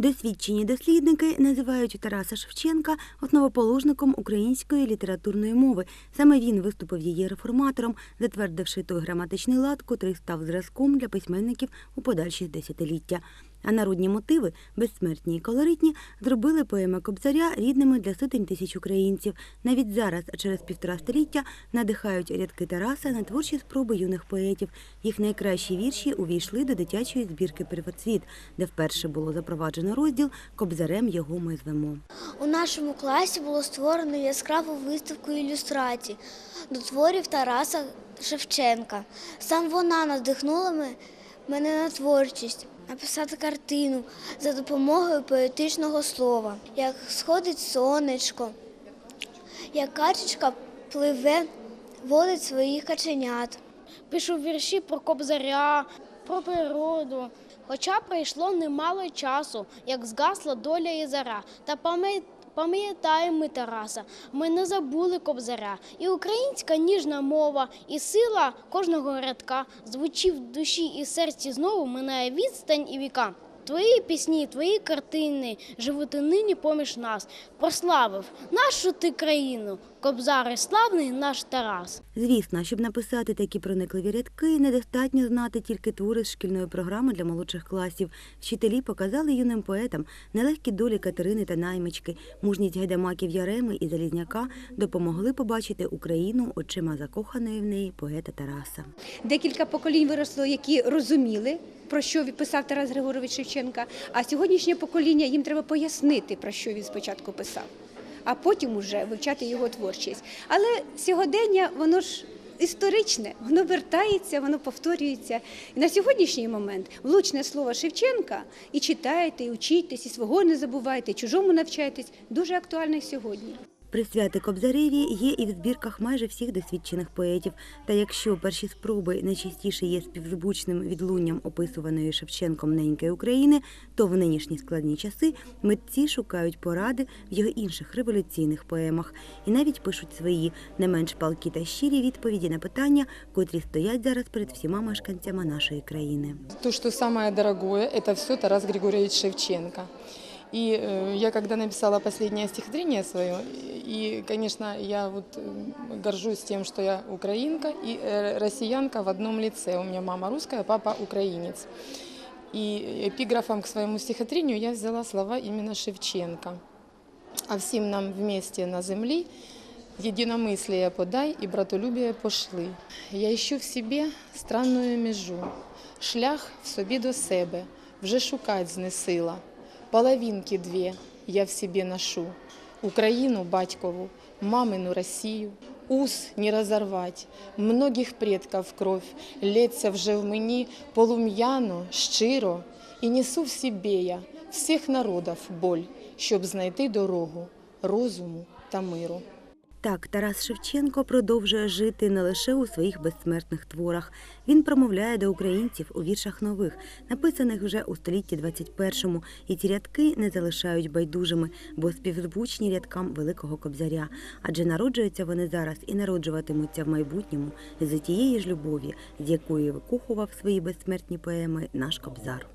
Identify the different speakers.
Speaker 1: Досвідчені дослідники називають Тараса Шевченка основоположником української літературної мови. Саме він виступив її реформатором, затвердивши той граматичний лад, котрий став зразком для письменників у подальші десятиліття. А народні мотиви, безсмертні і колоритні, зробили поеми Кобзаря рідними для сотень тисяч українців. Навіть зараз, через півтора століття, надихають рядки Тараса на творчі спроби юних поетів. Їх найкращі вірші увійшли до дитячої збірки «Первоцвіт», де вперше було запроваджено розділ «Кобзарем його ми звемо».
Speaker 2: У нашому класі було створено яскраву виставку ілюстрацій до творів Тараса Шевченка. Сам вона надихнула ме- мене на творчість, написати картину за допомогою поетичного слова, як сходить сонечко, як качечка пливе, водить своїх каченят.
Speaker 3: Пишу вірші про кобзаря, про природу. Хоча пройшло немало часу, як згасла доля і зара. Та пам'ят- пам'ятаємо ми Тараса, ми не забули кобзаря. І українська ніжна мова, і сила кожного рядка звучить в душі і серці знову минає відстань і віка. Твої пісні, твої картини живуть і нині поміж нас. Прославив нашу ти країну, кобзари славний наш Тарас.
Speaker 1: Звісно, щоб написати такі проникливі рядки, недостатньо знати тільки твори з шкільної програми для молодших класів. Вчителі показали юним поетам нелегкі долі Катерини та наймички, мужність гайдамаків Яреми і Залізняка допомогли побачити Україну очима закоханої в неї поета Тараса.
Speaker 4: Декілька поколінь виросло, які розуміли, про що писав Тарас Григорович Шевченка. А сьогоднішнє покоління їм треба пояснити, про що він спочатку писав, а потім уже вивчати його творчість. Але сьогодення, воно ж. Історичне, воно вертається, воно повторюється. І на сьогоднішній момент влучне слово Шевченка і читайте, і учітесь, і свого не забувайте, і чужому навчайтесь дуже актуальне сьогодні.
Speaker 1: Присвяти Кобзареві є і в збірках майже всіх досвідчених поетів. Та якщо перші спроби найчастіше є співзвучним відлунням описуваної Шевченком неньки України, то в нинішні складні часи митці шукають поради в його інших революційних поемах і навіть пишуть свої не менш палкі та щирі відповіді на питання, котрі стоять зараз перед всіма мешканцями нашої країни.
Speaker 5: То, что самое дорогое, это все Тарас Григорьевич Шевченко. И э, я когда написала последнее стихотворение свое, и, конечно, я вот э, горжусь тем, что я украинка и э, россиянка в одном лице. У меня мама русская, папа украинец. И эпиграфом к своему стихотворению я взяла слова именно Шевченко. А всім нам вместе на землі единомыслие подай и братолюбие пошли. Я ищу в собі странную межу, шлях в собі до себе, вже шукать знесила. Половинки дві я в собі ношу, Україну батькову, мамину Росію, Уз не розорвать, многих предків кров лється вже в мені полум'яно, щиро, і несу в собі я всіх народів боль, щоб знайти дорогу розуму та миру.
Speaker 1: Так, Тарас Шевченко продовжує жити не лише у своїх безсмертних творах. Він промовляє до українців у віршах нових, написаних вже у столітті 21-му, і ці рядки не залишають байдужими, бо співзвучні рядкам великого кобзаря. Адже народжуються вони зараз і народжуватимуться в майбутньому з тієї ж любові, з якої викухував свої безсмертні поеми наш кобзар.